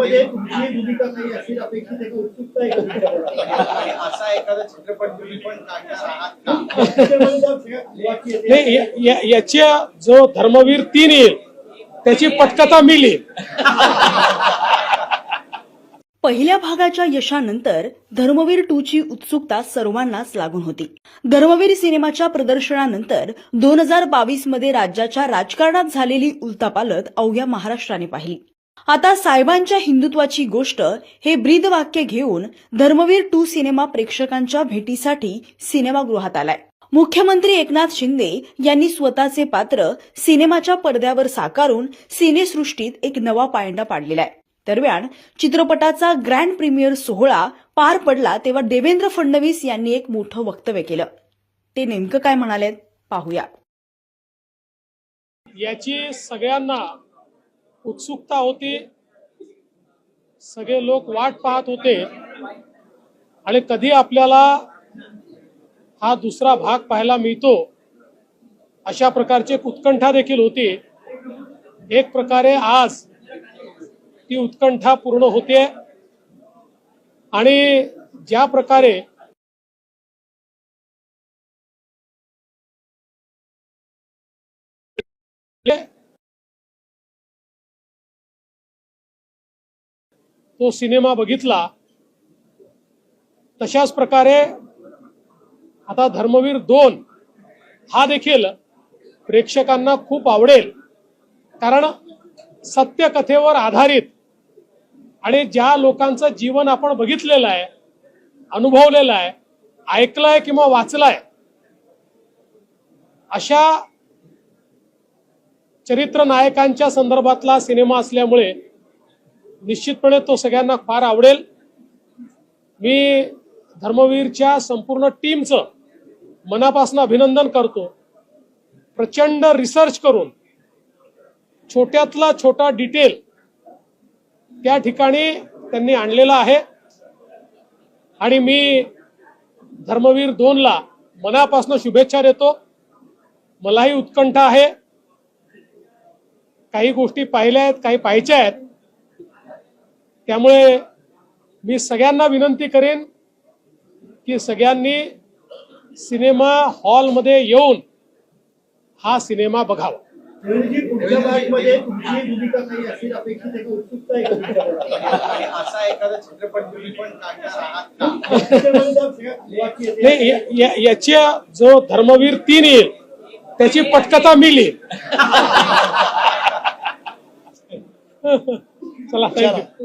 मध्ये तुमची भूमिका काही असेल अपेक्षित आहे का उत्सुकता आहे का तुमच्याकडे? आणि असा एखादा चित्रपट तुम्ही पण काढणार आहात का त्याच्यामध्ये जर सगळ्या वाक्य येते. नाही या- या- याच्या जो धर्मवीर तीन येईल त्याची पटकथा मी लिहिन पहिल्या भागाच्या यशानंतर धर्मवीर टू ची उत्सुकता सर्वांनाच लागून होती धर्मवीर सिनेमाच्या प्रदर्शनानंतर दोन हजार बावीसमध्ये राज्याच्या राजकारणात झालेली उलतापालत अवघ्या महाराष्ट्राने पाहिली आता साहेबांच्या हिंदुत्वाची गोष्ट हे ब्रीद वाक्य घेऊन धर्मवीर टू सिनेमा प्रेक्षकांच्या भेटीसाठी सिनेमागृहात आलाय. मुख्यमंत्री एकनाथ शिंदे यांनी स्वतःचे पात्र सिनेमाच्या पडद्यावर साकारून सिनेसृष्टीत एक नवा पायंडा पाडलेला आहे. दरम्यान चित्रपटाचा ग्रँड प्रीमियर सोहळा पार पडला तेव्हा देवेंद्र फडणवीस यांनी एक मोठं वक्तव्य केलं. ते नेमकं काय म्हणाले पाहूया. याची सगळ्यांना उत्सुकता होती. सगळे लोक वाट पाहत होते. आणि कधी आपल्याला हा दुसरा भाग पाहायला मिळतो अशा प्रकारची एक उत्कंठा देखील होती. एक प्रकारे आज ती उत्कंठा पूर्ण होते. आणि ज्या प्रकारे तो सिनेमा बघितला तशाच प्रकारे आता धर्मवीर दोन हा देखील प्रेक्षकांना खूप आवडेल. कारण सत्यकथेवर आधारित आणि ज्या लोकांचं जीवन आपण बघितलेलं आहे अनुभवलेलं आहे ऐकलंय किंवा वाचलंय अशा चरित्र नायकांच्या संदर्भातला सिनेमा असल्यामुळे निश्चितपणे तो सगळ्यांना फार आवडेल. मी धर्मवीरच्या संपूर्ण टीमचं मनापासून अभिनंदन करतो. प्रचंड रिसर्च करून छोट्यातला छोटा डिटेल त्या ठिकाणी त्यांनी आणलेला आहे. आणि मी धर्मवीर दोनला मनापासून शुभेच्छा देतो. मलाही उत्कंठा आहे. काही गोष्टी पाहिल्या आहेत काही पाहायच्या आहेत. त्यामुळे मी सगळ्यांना विनंती करेन की सगळ्यांनी सिनेमा हॉलमध्ये येऊन हा सिनेमा बघावा. नाही याच्या जो धर्मवीर तीन येईल त्याची पटकथा मी लिहिन. चला थँक्यू